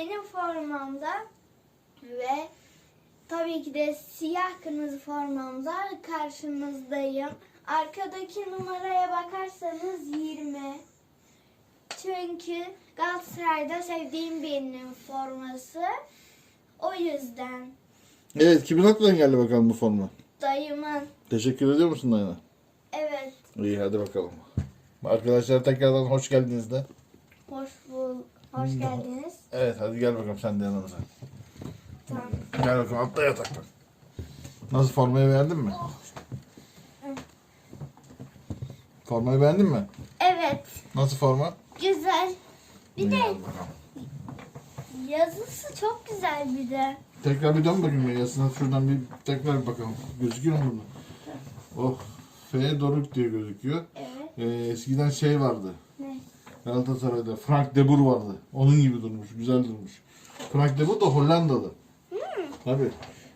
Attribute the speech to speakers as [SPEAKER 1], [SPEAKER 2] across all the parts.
[SPEAKER 1] yeni formamda ve tabii ki de siyah kırmızı formamda karşınızdayım. Arkadaki numaraya bakarsanız 20. Çünkü Galatasaray'da sevdiğim birinin forması. O yüzden
[SPEAKER 2] Evet kimin aklına geldi bakalım bu forma?
[SPEAKER 1] dayımın.
[SPEAKER 2] Teşekkür ediyor musun Dayana?
[SPEAKER 1] Evet,
[SPEAKER 2] İyi hadi bakalım. Arkadaşlar tekrardan hoş geldiniz de.
[SPEAKER 1] hoş bul, hoş geldiniz.
[SPEAKER 2] Evet hadi gel bakalım sen de yanımıza.
[SPEAKER 1] Tamam.
[SPEAKER 2] Gel bakalım atla yataktan. Nasıl formayı beğendin mi? Formayı beğendin mi?
[SPEAKER 1] Evet,
[SPEAKER 2] Nasıl forma?
[SPEAKER 1] güzel. Bir de yazısı çok güzel bir de.
[SPEAKER 2] Tekrar bir dön bakayım yazısına şuradan bir tekrar bir bakalım. Gözüküyor mu burada? Oh F Doruk diye gözüküyor.
[SPEAKER 1] Evet.
[SPEAKER 2] Ee, eskiden şey vardı. Galatasaray'da Frank de Boer vardı. Onun gibi durmuş, güzel durmuş. Frank de Boer da Hollandalı. Tabii.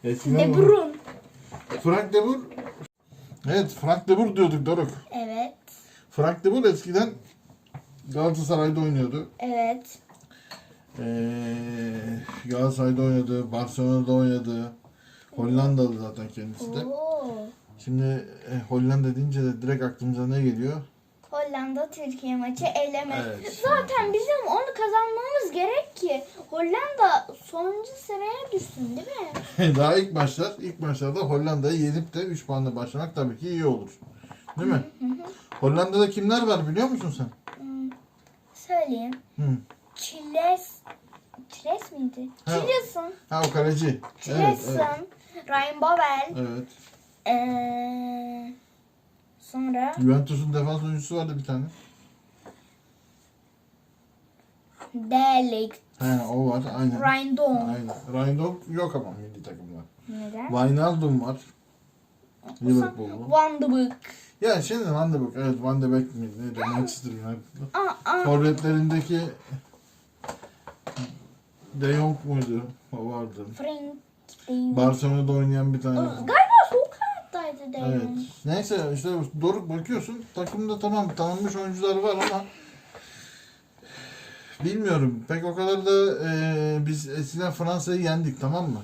[SPEAKER 2] Eskiden
[SPEAKER 1] De Bruyne.
[SPEAKER 2] Frank de Boer Evet, Frank de Boer diyorduk Doruk.
[SPEAKER 1] Evet.
[SPEAKER 2] Frank de Boer eskiden Galatasaray'da oynuyordu.
[SPEAKER 1] Evet.
[SPEAKER 2] Ee, Galatasaray'da oynadı, Barcelona'da oynadı. Hollandalı zaten kendisi de.
[SPEAKER 1] Oo.
[SPEAKER 2] Şimdi e, Hollanda deyince de direkt aklımıza ne geliyor?
[SPEAKER 1] Hollanda Türkiye maçı eleme.
[SPEAKER 2] Evet.
[SPEAKER 1] Zaten bizim onu kazanmamız gerek ki Hollanda sonuncu sıraya düşsün değil mi?
[SPEAKER 2] Daha ilk maçlar, ilk maçlarda Hollanda'yı yenip de 3 puanla başlamak tabii ki iyi olur. Değil mi? Hollanda'da kimler var biliyor musun sen?
[SPEAKER 1] Hmm, Söyleyeyim.
[SPEAKER 2] Hı.
[SPEAKER 1] Chiles Chiles miydi?
[SPEAKER 2] Ha.
[SPEAKER 1] Chiles'ın.
[SPEAKER 2] Ha o kaleci. Evet,
[SPEAKER 1] Chiles'ın.
[SPEAKER 2] evet.
[SPEAKER 1] Ryan Babel.
[SPEAKER 2] evet.
[SPEAKER 1] Ee, sonra
[SPEAKER 2] Juventus'un defans oyuncusu vardı bir tane.
[SPEAKER 1] Delict.
[SPEAKER 2] He o var aynen.
[SPEAKER 1] Ryan Dong.
[SPEAKER 2] Aynen. Ryan yok ama milli takımda.
[SPEAKER 1] Neden?
[SPEAKER 2] Wijnaldum var. Liverpool'lu.
[SPEAKER 1] Van de Beek.
[SPEAKER 2] Ya şimdi Van de Beek, evet Van de Beek mi? Neydi? Manchester
[SPEAKER 1] aa.
[SPEAKER 2] Forvetlerindeki De Jong muydu? O vardı.
[SPEAKER 1] Frank değil.
[SPEAKER 2] Barcelona'da oynayan bir tane.
[SPEAKER 1] Galiba
[SPEAKER 2] Evet. Neyse işte Doruk bakıyorsun takımda tamam tanınmış oyuncular var ama bilmiyorum pek o kadar da e, biz eskiden Fransa'yı yendik tamam mı?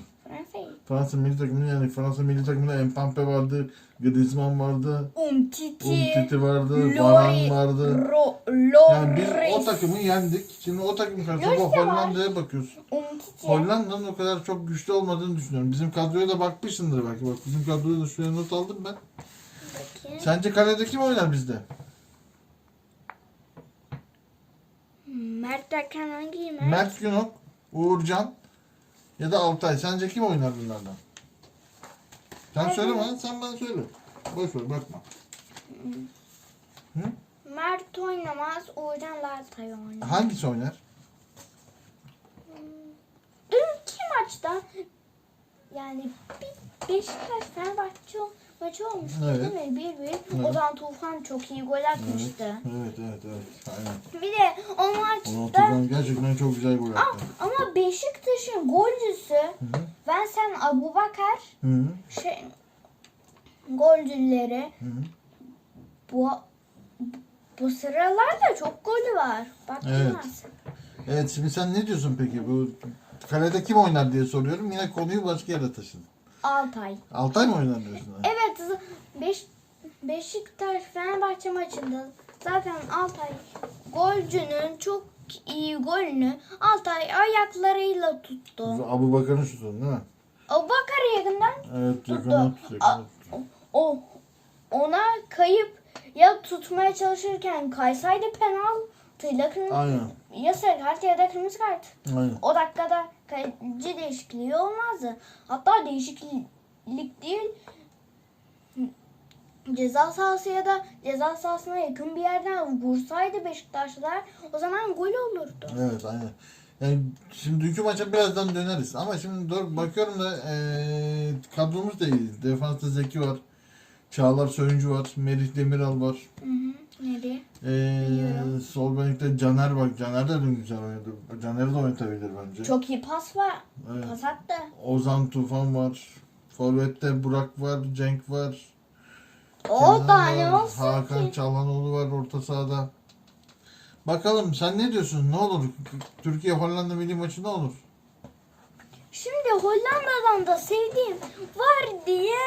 [SPEAKER 2] Fransa milli takımını yendik. Fransa milli takımında Mbappe vardı, Griezmann vardı,
[SPEAKER 1] Umtiti.
[SPEAKER 2] Umtiti vardı,
[SPEAKER 1] Lori-
[SPEAKER 2] Varane vardı.
[SPEAKER 1] Ro,
[SPEAKER 2] Yani biz o takımı yendik. Şimdi o takım karşısında. Hollanda'ya bakıyorsun.
[SPEAKER 1] Umtiti.
[SPEAKER 2] Hollanda'nın o kadar çok güçlü olmadığını düşünüyorum. Bizim kadroya da bakmışsındır belki. Bak bizim kadroya da şuraya not aldım ben.
[SPEAKER 1] Bakayım.
[SPEAKER 2] Sence kalede kim oynar bizde?
[SPEAKER 1] Mert Hakan hangi Mert?
[SPEAKER 2] Mert Günok, Uğurcan ya da Altay. Sence kim oynar bunlardan? Sen
[SPEAKER 1] Ben-
[SPEAKER 2] söyle bana, sen bana söyle. Boş ver bakma.
[SPEAKER 1] Mert oynamaz. Uğurcan Laltay oynar.
[SPEAKER 2] Hangisi oynar?
[SPEAKER 1] Dünkü maçta yani bir Beşiktaş Fenerbahçe maçı olmuştu
[SPEAKER 2] Evet.
[SPEAKER 1] değil mi? Bir bir.
[SPEAKER 2] Evet.
[SPEAKER 1] Ozan Tufan çok iyi gol atmıştı.
[SPEAKER 2] Evet, evet, evet. Aynen.
[SPEAKER 1] Bir de o maçta
[SPEAKER 2] Tugan gerçekten çok güzel gol attı.
[SPEAKER 1] ama Beşiktaş'ın golcüsü
[SPEAKER 2] hı.
[SPEAKER 1] Vincent Abubakar
[SPEAKER 2] Hı -hı.
[SPEAKER 1] şey golcüleri bu bu sıralarda çok golü var. Bak
[SPEAKER 2] Evet. Evet, şimdi sen ne diyorsun peki? Bu kalede kim oynar diye soruyorum. Yine konuyu başka yere taşıdın.
[SPEAKER 1] Altay.
[SPEAKER 2] Altay mı oynar diyorsun?
[SPEAKER 1] Evet Beş, Beşiktaş Fenerbahçe maçında zaten Altay golcünün çok iyi golünü Altay ayaklarıyla tuttu.
[SPEAKER 2] Abu Bakar'ın şutu değil mi?
[SPEAKER 1] Abubakar yakından
[SPEAKER 2] Evet,
[SPEAKER 1] tuttu.
[SPEAKER 2] tut, tut.
[SPEAKER 1] o ona kayıp ya tutmaya çalışırken kaysaydı penaltıyla kırmızı
[SPEAKER 2] Aynen,
[SPEAKER 1] ya sarı kart ya da kırmızı kart.
[SPEAKER 2] aynen.
[SPEAKER 1] O dakikada kaleci değişikliği olmazdı. Hatta değişiklik değil ceza sahası ya da ceza sahasına yakın bir yerden vursaydı Beşiktaşlılar o zaman gol olurdu.
[SPEAKER 2] Evet, aynen. Yani şimdi dünkü maça birazdan döneriz. Ama şimdi dur bakıyorum da eee kadromuz da iyi. Defansta Zeki var. Çağlar Söyüncü var. Merih Demiral var.
[SPEAKER 1] Hı. Nereye? Biliyorum.
[SPEAKER 2] sol bekte Caner var. Caner de dün güzel oynadı. Caner'i de oynatabilir bence.
[SPEAKER 1] Çok iyi pas var.
[SPEAKER 2] Evet.
[SPEAKER 1] Pas attı.
[SPEAKER 2] Ozan Tufan var. Forvet'te Burak var. Cenk var.
[SPEAKER 1] O
[SPEAKER 2] Kenan
[SPEAKER 1] da ne
[SPEAKER 2] var,
[SPEAKER 1] olsun
[SPEAKER 2] Hakan
[SPEAKER 1] ki?
[SPEAKER 2] Çalhanoğlu var orta sahada. Bakalım sen ne diyorsun? Ne olur? Türkiye Hollanda milli maçı ne olur?
[SPEAKER 1] Şimdi Hollanda'dan da sevdiğim var diye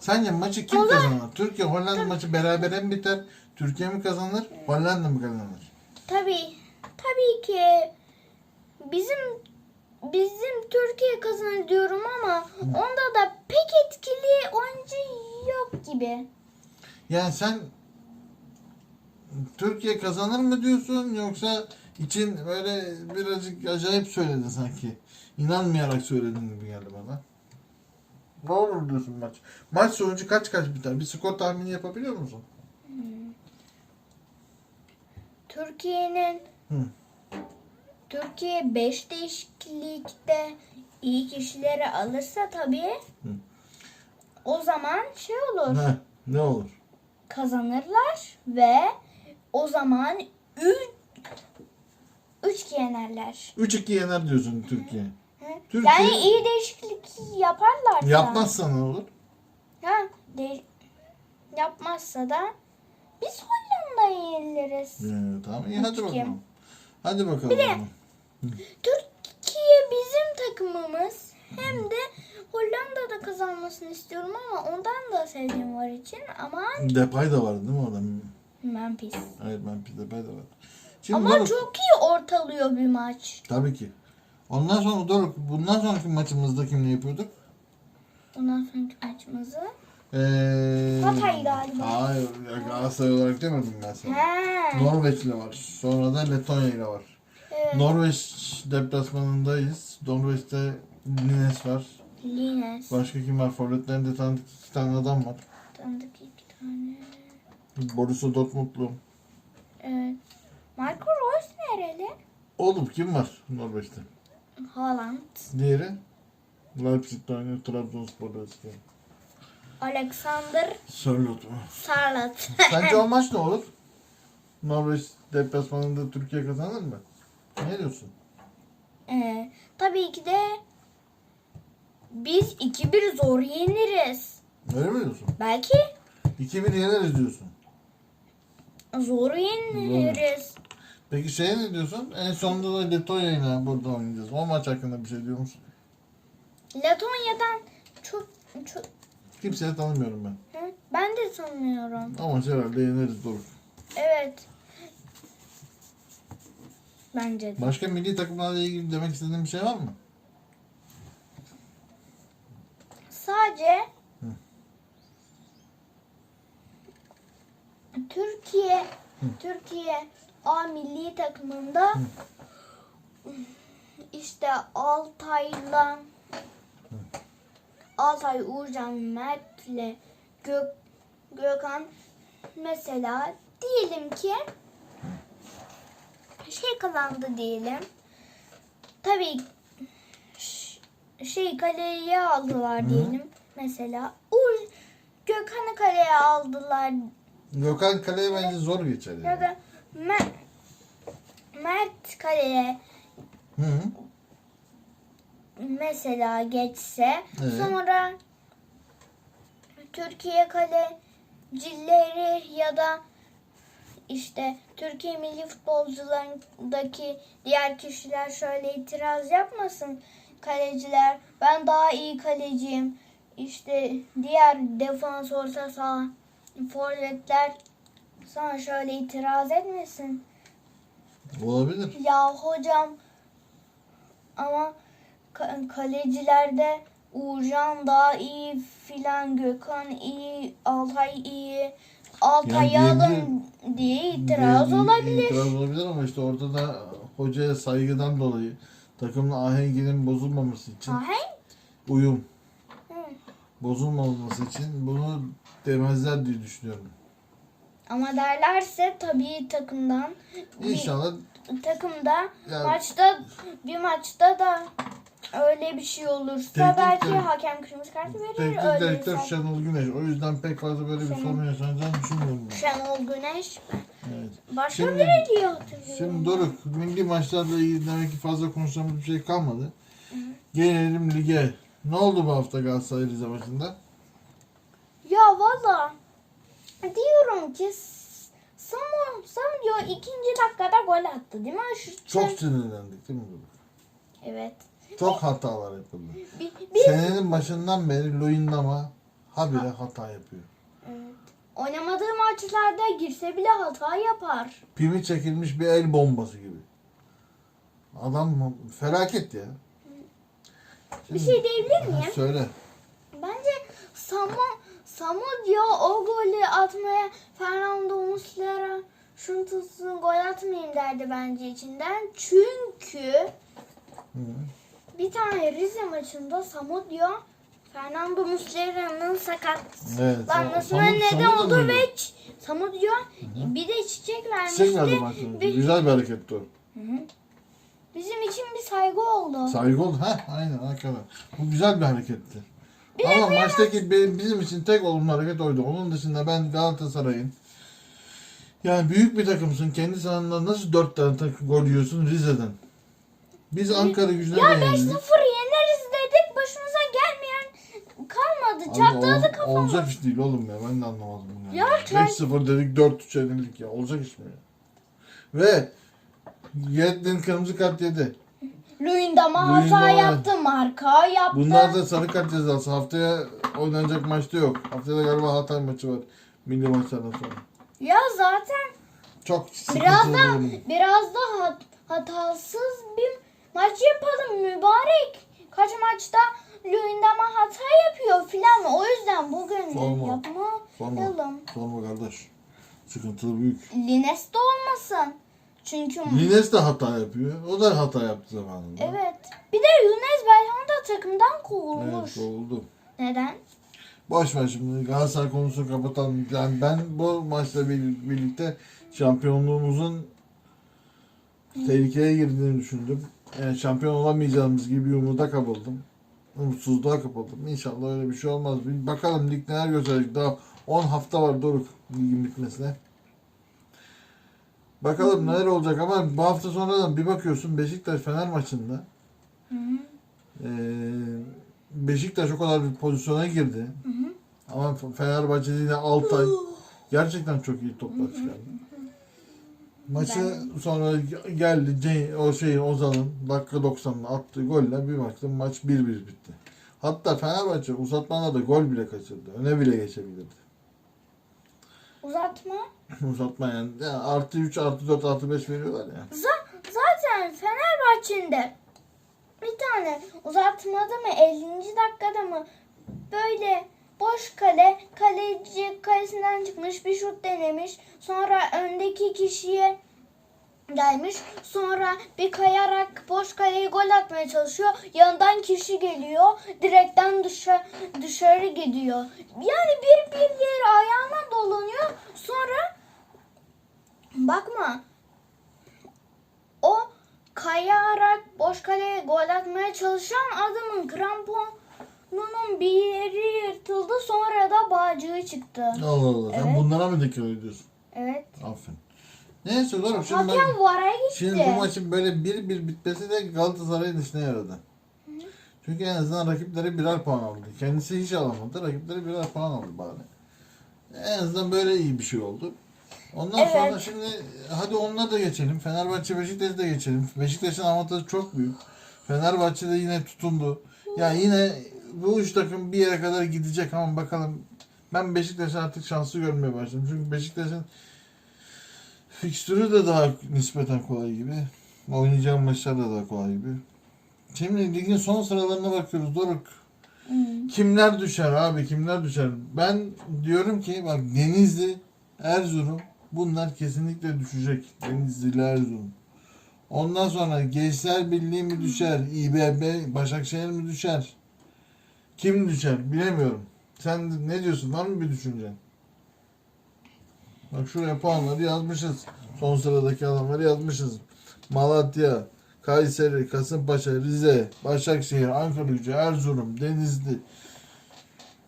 [SPEAKER 2] Sence maçı kim kazanır? Türkiye Hollanda maçı berabere mi biter? Türkiye mi kazanır? Hollanda mı kazanır?
[SPEAKER 1] tabii tabii ki bizim bizim Türkiye kazanır diyorum ama onda da pek etkili oyuncu yok gibi.
[SPEAKER 2] Yani sen Türkiye kazanır mı diyorsun yoksa için böyle birazcık acayip söyledin sanki. İnanmayarak söyledin gibi geldi bana. Ne olur diyorsun maç? Maç sonucu kaç kaç biter? Bir skor tahmini yapabiliyor musun?
[SPEAKER 1] Türkiye'nin. Türkiye 5 değişiklikte iyi kişileri alırsa tabii
[SPEAKER 2] Hı.
[SPEAKER 1] o zaman şey olur.
[SPEAKER 2] Ne? Ne olur?
[SPEAKER 1] Kazanırlar ve o zaman 3 3 yenerler.
[SPEAKER 2] 3-2 yener diyorsun Türkiye.
[SPEAKER 1] Hı?
[SPEAKER 2] Türkiye-
[SPEAKER 1] Yani iyi değişiklik yaparlar.
[SPEAKER 2] Yapmazsa ne olur?
[SPEAKER 1] Ha, de- yapmazsa da biz Hollanda'yı yeniliriz.
[SPEAKER 2] Ee, tamam iyi hadi bakalım. Hadi bakalım.
[SPEAKER 1] Bir de-. Türkiye bizim takımımız. Hem de Hollanda'da kazanmasını istiyorum ama ondan da sevdiğim var için ama
[SPEAKER 2] Depay da vardı değil mi orada?
[SPEAKER 1] Memphis.
[SPEAKER 2] Evet ben Depay da vardı. Şimdi
[SPEAKER 1] Ama
[SPEAKER 2] Doruk-
[SPEAKER 1] çok iyi ortalıyor bir maç.
[SPEAKER 2] Tabii ki. Ondan sonra Doruk, bundan sonraki maçımızda kimle yapıyorduk?
[SPEAKER 1] Ondan sonraki maçımızı.
[SPEAKER 2] Ee,
[SPEAKER 1] Hatay galiba.
[SPEAKER 2] Hayır, ya Galatasaray olarak demedim ben sana.
[SPEAKER 1] He.
[SPEAKER 2] Norveç ile var. Sonra da Letonya ile var.
[SPEAKER 1] Evet.
[SPEAKER 2] Norveç deplasmanındayız. Norveç'te Lines var.
[SPEAKER 1] Lines.
[SPEAKER 2] Başka kim var? Forvetlerinde tanıdık iki tane adam var.
[SPEAKER 1] Tanıdık iki tane.
[SPEAKER 2] Borussia Dortmundlu.
[SPEAKER 1] Evet. Marco Reus nereli?
[SPEAKER 2] Oğlum kim var Norveç'te?
[SPEAKER 1] Haaland.
[SPEAKER 2] Diğeri? Leipzig'te oynuyor. Trabzonspor'da eski.
[SPEAKER 1] Alexander
[SPEAKER 2] Sörloth mu?
[SPEAKER 1] Sarlat.
[SPEAKER 2] Sence o maç ne olur? Norveç deplasmanında Türkiye kazanır mı? Ne diyorsun?
[SPEAKER 1] Ee, tabii ki de biz 2-1 zor yeniriz.
[SPEAKER 2] Öyle mi diyorsun?
[SPEAKER 1] Belki
[SPEAKER 2] 2-1 yeneriz diyorsun.
[SPEAKER 1] zor yeniriz.
[SPEAKER 2] Peki şeye ne diyorsun? En sonunda da Letonya ile burada oynayacağız. O maç hakkında bir şey diyor musun?
[SPEAKER 1] Letonya'dan çok, çok
[SPEAKER 2] Kimseyi tanımıyorum ben.
[SPEAKER 1] Hı? ben de sanmıyorum.
[SPEAKER 2] Ama herhalde yeneriz doğru.
[SPEAKER 1] Evet. Bence de.
[SPEAKER 2] Başka milli takımlarla ilgili demek istediğin bir şey var mı?
[SPEAKER 1] Sadece Türkiye Türkiye A milli takımında işte Altay'la Altay Uğurcan Mert'le Gök, Gökhan mesela diyelim ki şey kazandı diyelim. Tabii şey kaleye aldılar diyelim. Mesela Uğur Gökhan'ı kaleye aldılar
[SPEAKER 2] Gökhan kaleye bence zor geçer
[SPEAKER 1] ya
[SPEAKER 2] yani.
[SPEAKER 1] da Mert, Mert kaleye
[SPEAKER 2] Hı -hı.
[SPEAKER 1] Mesela geçse
[SPEAKER 2] Evet.
[SPEAKER 1] sonra Türkiye kalecileri ya da işte Türkiye milli futbolcularındaki diğer kişiler şöyle itiraz yapmasın kaleciler ben daha iyi kaleciyim işte diğer defans orta saha forvetler sana şöyle itiraz etmesin
[SPEAKER 2] Olabilir.
[SPEAKER 1] ya hocam ama kalecilerde Uğurcan daha iyi filan Gökhan iyi Altay iyi Altay'ı
[SPEAKER 2] Yani
[SPEAKER 1] alın diye itiraz
[SPEAKER 2] Bir-
[SPEAKER 1] olabilir.
[SPEAKER 2] İtiraz olabilir ama işte orada da hocaya saygıdan dolayı takımla ahenginin bozulmaması için
[SPEAKER 1] Ahenk?
[SPEAKER 2] uyum bozulmaması için bunu demezler diye düşünüyorum.
[SPEAKER 1] Ama derlerse tabii takımdan bir
[SPEAKER 2] İnşallah
[SPEAKER 1] takımda
[SPEAKER 2] Yani-
[SPEAKER 1] maçta bir maçta da öyle bir şey olursa
[SPEAKER 2] Teknik
[SPEAKER 1] belki
[SPEAKER 2] direkt-
[SPEAKER 1] hakem kırmızı kartı verir
[SPEAKER 2] teknik
[SPEAKER 1] öyle
[SPEAKER 2] direktör
[SPEAKER 1] insan.
[SPEAKER 2] Şenol Güneş. O yüzden pek fazla böyle bir
[SPEAKER 1] Şenol-
[SPEAKER 2] sorun yaşanacağını düşünmüyorum ben.
[SPEAKER 1] Şenol Güneş
[SPEAKER 2] Evet.
[SPEAKER 1] başka
[SPEAKER 2] Şimdi-
[SPEAKER 1] biri diye hatırlıyorum.
[SPEAKER 2] Şimdi Doruk, milli maçlarla ilgili demek ki fazla konuşacağımız bir şey kalmadı. Gelelim lige. Ne oldu bu hafta Galatasaray Rize maçında?
[SPEAKER 1] Ya valla diyorum ki s- Samu, Samu diyor ikinci dakikada gol attı değil mi? Şu,
[SPEAKER 2] Çok sinirlendik değil mi? Doruk?
[SPEAKER 1] Evet.
[SPEAKER 2] Çok hatalar yapıldı.
[SPEAKER 1] Bir, bir,
[SPEAKER 2] Senenin başından beri Luyendama habire hata yapıyor.
[SPEAKER 1] Evet. Oynamadığı maçlarda girse bile hata yapar.
[SPEAKER 2] Pimi çekilmiş bir el bombası gibi. Adam felaket ya.
[SPEAKER 1] Bir şey diyebilir miyim?
[SPEAKER 2] Söyle.
[SPEAKER 1] Bence Samu, Samu diyor o golü atmaya Fernando Muslera şunu tutsun gol atmayayım derdi bence içinden. Çünkü
[SPEAKER 2] Hı.
[SPEAKER 1] Bir tane Rize maçında Samu diyor Fernando Muslera'nın sakatlanmasına
[SPEAKER 2] Evet,
[SPEAKER 1] neden oldu
[SPEAKER 2] mıydı?
[SPEAKER 1] ve ç- Samu diyor bir de çiçek vermişti.
[SPEAKER 2] Çiçek verdi.
[SPEAKER 1] Ve-
[SPEAKER 2] Güzel bir hareketti o.
[SPEAKER 1] Hı hı. Bizim için bir saygı oldu.
[SPEAKER 2] Saygı oldu. Heh, aynen hakikaten. Bu güzel bir hareketti.
[SPEAKER 1] Bir
[SPEAKER 2] Ama maçtaki bizim için tek olumlu hareket oydu. Onun dışında ben Galatasaray'ın yani büyük bir takımsın. Kendi sahanda nasıl dört tane gol yiyorsun Rize'den? Biz Ankara gücüne
[SPEAKER 1] Ya
[SPEAKER 2] de
[SPEAKER 1] 5-0
[SPEAKER 2] yenildik.
[SPEAKER 1] yeneriz dedik başımıza gelmeyen kalmadı. Çatladı kafamız.
[SPEAKER 2] olacak iş değil oğlum ya. Ben de anlamadım bunu.
[SPEAKER 1] Ya
[SPEAKER 2] Yani.
[SPEAKER 1] çay-
[SPEAKER 2] 5-0 dedik 4-3 yenildik ya. Olacak iş mi ya? Ve Yedlin kırmızı kart yedi.
[SPEAKER 1] Luyendama hata yaptı, marka yaptı.
[SPEAKER 2] Bunlar da sarı kart cezası. Haftaya oynanacak maçta yok. Haftaya da galiba Hatay maçı var. Milli maçlardan sonra.
[SPEAKER 1] Ya zaten
[SPEAKER 2] Çok
[SPEAKER 1] biraz
[SPEAKER 2] bir
[SPEAKER 1] da biraz da hat- hatasız bir maç yapalım mübarek. Kaç maçta Luyendama hata yapıyor filan. O yüzden bugün
[SPEAKER 2] Sorma. Sorma.
[SPEAKER 1] yapmayalım.
[SPEAKER 2] Sorma kardeş. Sıkıntılı büyük.
[SPEAKER 1] Lines de olmasın. Çünkü
[SPEAKER 2] Lines de hata yapıyor. O da hata yaptı zamanında.
[SPEAKER 1] evet. Bir de Yunus Belhan da takımdan kovulmuş.
[SPEAKER 2] Evet oldu.
[SPEAKER 1] Neden?
[SPEAKER 2] Boş ver şimdi Galatasaray konusunu kapatalım. Yani ben bu maçla bir- birlikte şampiyonluğumuzun tehlikeye girdiğini düşündüm. Yani şampiyon olamayacağımız gibi bir umuda kapıldım. Umutsuzluğa kapıldım. İnşallah öyle bir şey olmaz. Bir bakalım lig neler gösterecek. Daha 10 hafta var Doruk ligin bitmesine. Bakalım neler olacak ama bu hafta sonradan bir bakıyorsun Beşiktaş Fener maçında
[SPEAKER 1] Hı hı.
[SPEAKER 2] ee, Beşiktaş o kadar bir pozisyona girdi.
[SPEAKER 1] Hı hı.
[SPEAKER 2] Ama Fenerbahçe yine Altay gerçekten çok iyi toplar çıkardı. Maçı sonra geldi o şeyin Ozan'ın dakika 90'ında attığı golle bir baktım maç 1-1 bitti. Hatta Fenerbahçe uzatmalarda gol bile kaçırdı. Öne bile geçebilirdi.
[SPEAKER 1] Uzatma.
[SPEAKER 2] Uzatma yani. yani artı 3, artı 4, artı 5 veriyorlar ya.
[SPEAKER 1] Z- zaten Fenerbahçe'nin de bir tane uzatmada mı 50. dakikada mı böyle boş kale kaleci kalesinden çıkmış bir şut denemiş sonra öndeki kişiye gelmiş sonra bir kayarak boş kaleye gol atmaya çalışıyor yandan kişi geliyor direkten dışarı, dışarı gidiyor. Yani bir bir yer ayağına dolanıyor sonra bakma o kayarak boş kaleye gol atmaya çalışan adamın kramponunun bir yeri yırtıldı sonra da bağcığı çıktı.
[SPEAKER 2] Allah Allah. Sen
[SPEAKER 1] Evet.
[SPEAKER 2] bunlara mı dikkat ediyorsun?
[SPEAKER 1] Evet.
[SPEAKER 2] Aferin. Neyse Doruk şimdi bak.
[SPEAKER 1] Hakem vara gitti.
[SPEAKER 2] Şimdi bu maçın böyle bir bir bitmesi de Galatasaray'ın işine yaradı. Çünkü en azından rakipleri birer puan aldı. Kendisi hiç alamadı. Rakipleri birer puan aldı bari. En azından böyle iyi bir şey oldu. Ondan
[SPEAKER 1] Evet.
[SPEAKER 2] sonra şimdi hadi onunla da geçelim. Fenerbahçe Beşiktaş'ı da geçelim. Beşiktaş'ın avantajı çok büyük. Fenerbahçe de yine tutundu. Ya yine bu üç takım bir yere kadar gidecek ama bakalım. Ben Beşiktaş'ın artık şansı görmeye başladım. Çünkü Beşiktaş'ın fikstürü de daha nispeten kolay gibi. Oynayacağım maçlar da daha kolay gibi. Şimdi ligin son sıralarına bakıyoruz Doruk.
[SPEAKER 1] Hmm.
[SPEAKER 2] Kimler düşer abi kimler düşer? Ben diyorum ki bak Denizli, Erzurum bunlar kesinlikle düşecek. Denizli ile Erzurum. Ondan sonra Gençler Birliği mi düşer? İBB, Başakşehir mi düşer? Kim düşer? Bilemiyorum. Sen ne diyorsun? Var mı bir düşüncen? Bak şuraya puanları yazmışız. Son sıradaki adamları yazmışız. Malatya, Kayseri, Kasımpaşa, Rize, Başakşehir, Ankara Gücü, Erzurum, Denizli.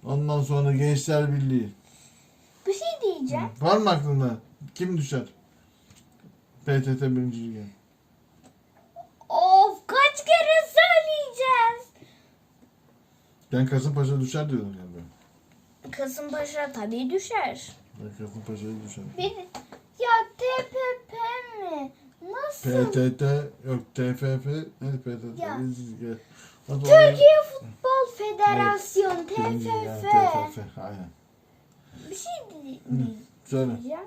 [SPEAKER 2] Ondan sonra Gençler Birliği.
[SPEAKER 1] Bir şey diyeceğim.
[SPEAKER 2] Var mı aklında? Kim düşer? PTT 1. Lig'e. Ben Kasımpaşa düşer diyordum galiba.
[SPEAKER 1] Kasımpaşa tabii düşer.
[SPEAKER 2] Ben Kasımpaşa'ya düşer.
[SPEAKER 1] Bir, ya nasıl?
[SPEAKER 2] PTT yok TFF ne PTT
[SPEAKER 1] Ya.
[SPEAKER 2] Hadi
[SPEAKER 1] Türkiye Futbol Federasyonu
[SPEAKER 2] onu- yani
[SPEAKER 1] TFF.
[SPEAKER 2] TFF aynen.
[SPEAKER 1] Bir şey di-
[SPEAKER 2] Söyle.
[SPEAKER 1] diyeceğim.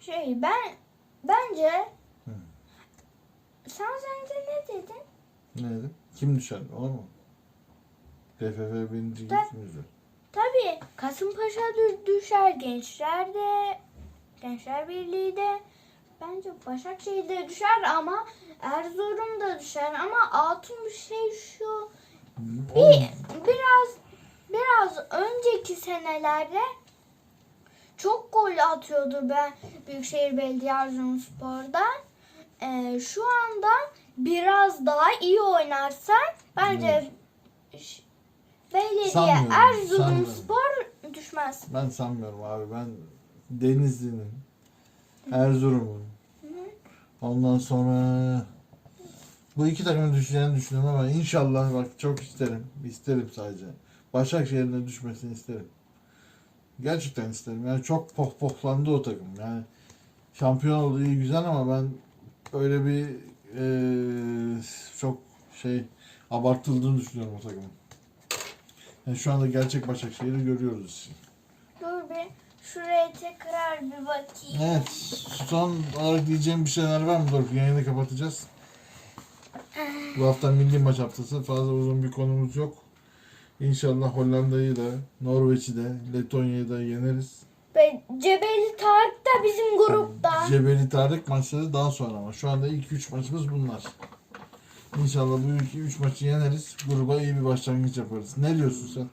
[SPEAKER 1] Şey ben bence
[SPEAKER 2] Hı.
[SPEAKER 1] sen önce ne dedin?
[SPEAKER 2] Ne dedim? Kim düşer? Olur mu? TFF birinci
[SPEAKER 1] Ben-
[SPEAKER 2] kim düşer?
[SPEAKER 1] Tabii Kasımpaşa dü- düşer, Gençler de, Gençler Birliği de, bence Başakşehir de düşer ama Erzurum da düşer ama altın bir şey şu, bir, biraz biraz önceki senelerde çok gol atıyordu ben Büyükşehir Belediye Erzurumspor'da. Ee, şu anda biraz daha iyi oynarsan bence Belediye
[SPEAKER 2] Sanmıyorum,
[SPEAKER 1] Erzurumspor düşmez.
[SPEAKER 2] Ben sanmıyorum abi. Ben Denizli'nin, Erzurum'un, ondan sonra bu iki takımın düşeceğini düşünüyorum ama inşallah bak çok isterim. isterim sadece. Başakşehir'in de düşmesini isterim. Gerçekten isterim. Yani çok pohpohlandı o takım. Yani şampiyon oldu iyi güzel ama ben öyle bir eee, çok şey abartıldığını düşünüyorum o takımın. Yani şu anda gerçek Başakşehir'i görüyoruz.
[SPEAKER 1] Dur bir şuraya tekrar bir bakayım.
[SPEAKER 2] Evet. Son olarak diyeceğim bir şeyler var mı? Dur yayını kapatacağız. Bu hafta milli maç haftası. Fazla uzun bir konumuz yok. İnşallah Hollanda'yı da, Norveç'i de, Letonya'yı da yeneriz.
[SPEAKER 1] Cebeli Tarık da bizim grupta.
[SPEAKER 2] Cebeli Tarık maçları daha sonra ama şu anda ilk 3 maçımız bunlar. İnşallah bu ilk 3 maçı yeneriz. Gruba iyi bir başlangıç yaparız. Ne diyorsun sen?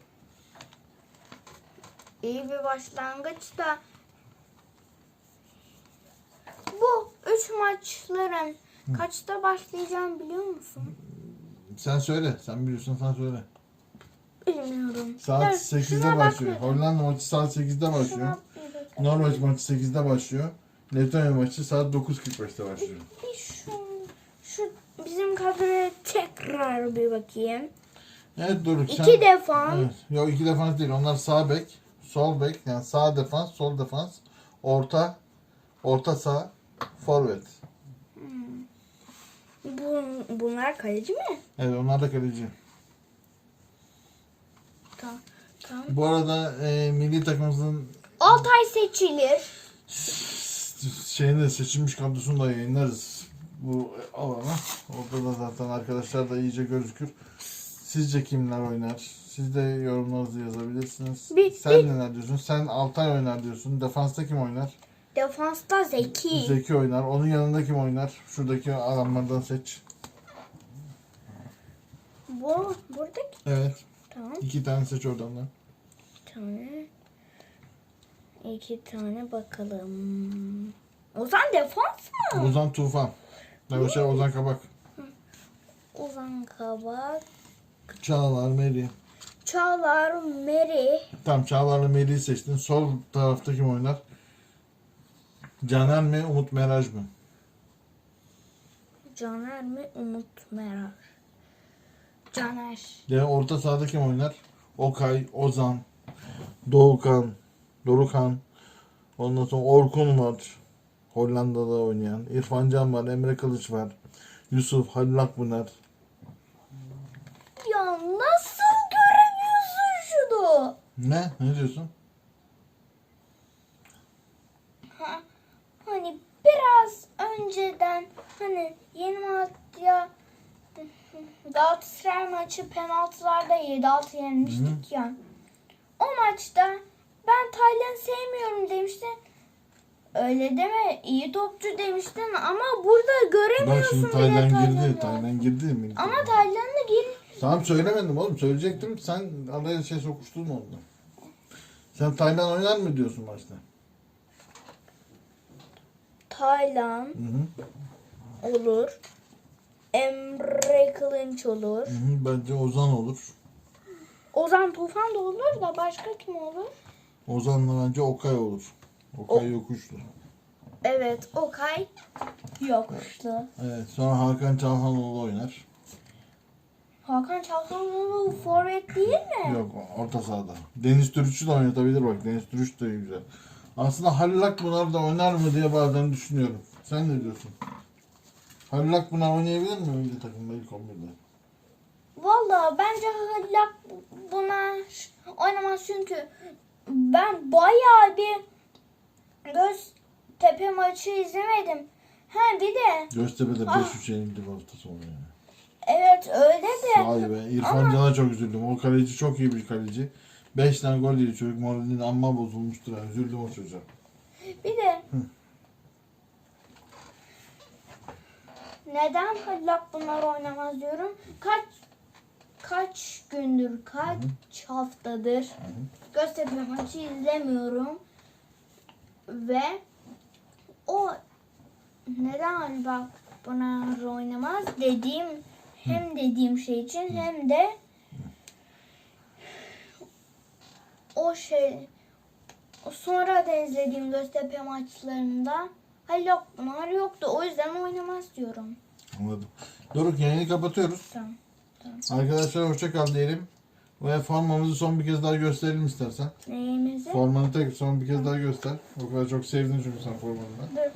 [SPEAKER 1] İyi bir başlangıç da bu üç maçların kaçta başlayacağım biliyor musun?
[SPEAKER 2] Sen söyle. Sen biliyorsun sen söyle.
[SPEAKER 1] Bilmiyorum.
[SPEAKER 2] Saat
[SPEAKER 1] Dur,
[SPEAKER 2] 8'de
[SPEAKER 1] şuna
[SPEAKER 2] başlıyor. Hollanda maçı saat 8'de başlıyor.
[SPEAKER 1] Şuna.
[SPEAKER 2] Norveç maçı 8'de başlıyor. Letonya maçı saat 9.45'te başlıyor.
[SPEAKER 1] Bir şu, şu bizim kadroya tekrar bir bakayım.
[SPEAKER 2] Evet Doruk sen...
[SPEAKER 1] İki defans.
[SPEAKER 2] Evet. Yok iki defans değil. Onlar sağ bek, sol bek. Yani sağ defans, sol defans, orta, orta sağ, forvet.
[SPEAKER 1] Bu, bunlar kaleci mi?
[SPEAKER 2] Evet onlar da kaleci.
[SPEAKER 1] Tamam. tamam.
[SPEAKER 2] Bu arada e, milli takımımızın
[SPEAKER 1] Altay seçilir.
[SPEAKER 2] şeyini seçilmiş kadrosunu da yayınlarız bu alana. Orada da zaten arkadaşlar da iyice gözükür. Sizce kimler oynar? Siz de yorumlarınızı yazabilirsiniz.
[SPEAKER 1] Bir-
[SPEAKER 2] Sen
[SPEAKER 1] bir-
[SPEAKER 2] neler diyorsun? Sen Altay oynar diyorsun. Defansta kim oynar?
[SPEAKER 1] Defansta Zeki.
[SPEAKER 2] Zeki oynar. Onun yanında kim oynar? Şuradaki adamlardan seç.
[SPEAKER 1] Bu buradaki.
[SPEAKER 2] Evet.
[SPEAKER 1] Tamam.
[SPEAKER 2] iki tane seç oradan da.
[SPEAKER 1] Bir tane. İki tane bakalım. Ozan defans mı?
[SPEAKER 2] Ozan Tufan. Evet şey Ozan Kabak.
[SPEAKER 1] Ozan Kabak.
[SPEAKER 2] Çağlar, Meri.
[SPEAKER 1] Çağlar Meri.
[SPEAKER 2] Tamam Çağlar'la Meri'yi seçtin. Sol tarafta kim oynar? Caner mi, Umut Meraj mı?
[SPEAKER 1] Caner mi? Umut Meral. Caner.
[SPEAKER 2] Ya orta sahada kim oynar? Okay, Ozan, Doğukan, Dorukan. Ondan sonra Orkun var. Hollanda'da oynayan. İrfan Can var, Emre Kılıç var. Yusuf, Halil Akbunar.
[SPEAKER 1] Ya nasıl göremiyorsun şunu?
[SPEAKER 2] Ne? Ne diyorsun?
[SPEAKER 1] Ha, hani biraz önceden hani yeni madya Galatasaray maçı penaltılarda 7-6 yenmiştik ya. O maçta ben Taylan sevmiyorum demiştin. Öyle deme iyi topçu demiştin ama burada
[SPEAKER 2] Bak
[SPEAKER 1] göremiyorsun
[SPEAKER 2] şimdi
[SPEAKER 1] bile
[SPEAKER 2] Taylan girdi.
[SPEAKER 1] Taylan'ı.
[SPEAKER 2] Taylan girdi mi?
[SPEAKER 1] Ama Taylan da gir.
[SPEAKER 2] Tamam söylemedim oğlum. Söyleyecektim. Sen araya şey sokuştun onunla. Sen Taylan oynar mı diyorsun maçta?
[SPEAKER 1] Taylan
[SPEAKER 2] Hı hı.
[SPEAKER 1] olur. Emre Kılınç olur.
[SPEAKER 2] Hı hı. Bence Ozan olur.
[SPEAKER 1] Ozan Tufan da olur da başka kim olur?
[SPEAKER 2] Ozan'la bence Okay olur. Okay yokuşlu.
[SPEAKER 1] Evet, Okay yokuştu.
[SPEAKER 2] Evet. Sonra Hakan Çalhanoğlu oynar.
[SPEAKER 1] Hakan Çalhanoğlu forvet değil mi?
[SPEAKER 2] Yok orta sahada. Deniz Türüç'ü de oynatabilir bak. Deniz Türüç de güzel. Aslında Halil Akbunar da oynar mı diye bazen düşünüyorum. Sen ne diyorsun? Halil Akpınar oynayabilir mi milli takımda ilk 11'de?
[SPEAKER 1] Valla bence Hallak buna ş- oynamaz çünkü ben bayağı bir Göztepe maçı izlemedim. Ha bir de
[SPEAKER 2] Göztepe'de
[SPEAKER 1] Ah.
[SPEAKER 2] 5-3 yenildi bu hafta sonu yani.
[SPEAKER 1] evet öyle de
[SPEAKER 2] Vay be İrfan Can'a çok üzüldüm. O kaleci çok iyi bir kaleci. 5 tane gol yedi çocuk moralinin amma bozulmuştur. Yani. Üzüldüm o çocuğa.
[SPEAKER 1] bir de neden Hallak bunlar oynamaz diyorum. Kaç kaç gündür, kaç haftadır Göztepe maçı izlemiyorum. Ve o neden Hallak bunlar oynamaz dediğim hem dediğim şey için hem de o şey sonra da izlediğim Göztepe maçlarında Halil bunlar yoktu. O yüzden oynamaz diyorum.
[SPEAKER 2] Anladım. Doruk yayını kapatıyoruz.
[SPEAKER 1] Tamam.
[SPEAKER 2] Arkadaşlar hoşça kal diyelim. Ve formamızı son bir kez daha gösterelim istersen.
[SPEAKER 1] Neyimizi?
[SPEAKER 2] Formanı tek son bir kez daha göster. O kadar çok sevdin çünkü sen formanı.
[SPEAKER 1] Dur.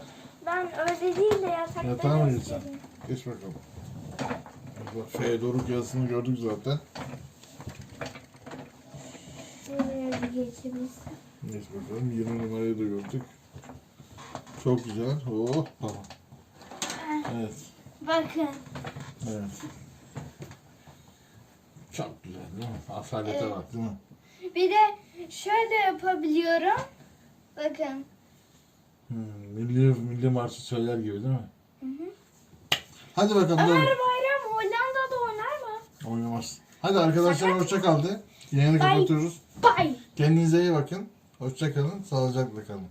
[SPEAKER 1] Ben öyle değil de yatakta
[SPEAKER 2] Yatağa mı
[SPEAKER 1] göstereyim.
[SPEAKER 2] geçsen? Geç bakalım. Bak F Doruk yazısını gördük zaten.
[SPEAKER 1] Şuraya bir geçebilsem.
[SPEAKER 2] Geç bakalım. 20 numarayı da gördük. Çok güzel. Oh tamam. Evet.
[SPEAKER 1] Bakın.
[SPEAKER 2] Evet. Değil mi? Asalete
[SPEAKER 1] Evet.
[SPEAKER 2] bak değil mi?
[SPEAKER 1] Bir de şöyle yapabiliyorum. Bakın.
[SPEAKER 2] Hmm, milli, milli marşı söyler gibi değil mi?
[SPEAKER 1] Hı hı.
[SPEAKER 2] Hadi bakalım
[SPEAKER 1] Ömer
[SPEAKER 2] Doruk.
[SPEAKER 1] Bayram Hollanda'da oynar mı?
[SPEAKER 2] Oynamaz. Hadi arkadaşlar hoşça kaldı. Yayını
[SPEAKER 1] Bye.
[SPEAKER 2] kapatıyoruz.
[SPEAKER 1] Bay.
[SPEAKER 2] Kendinize iyi bakın. Hoşça kalın. Sağlıcakla kalın.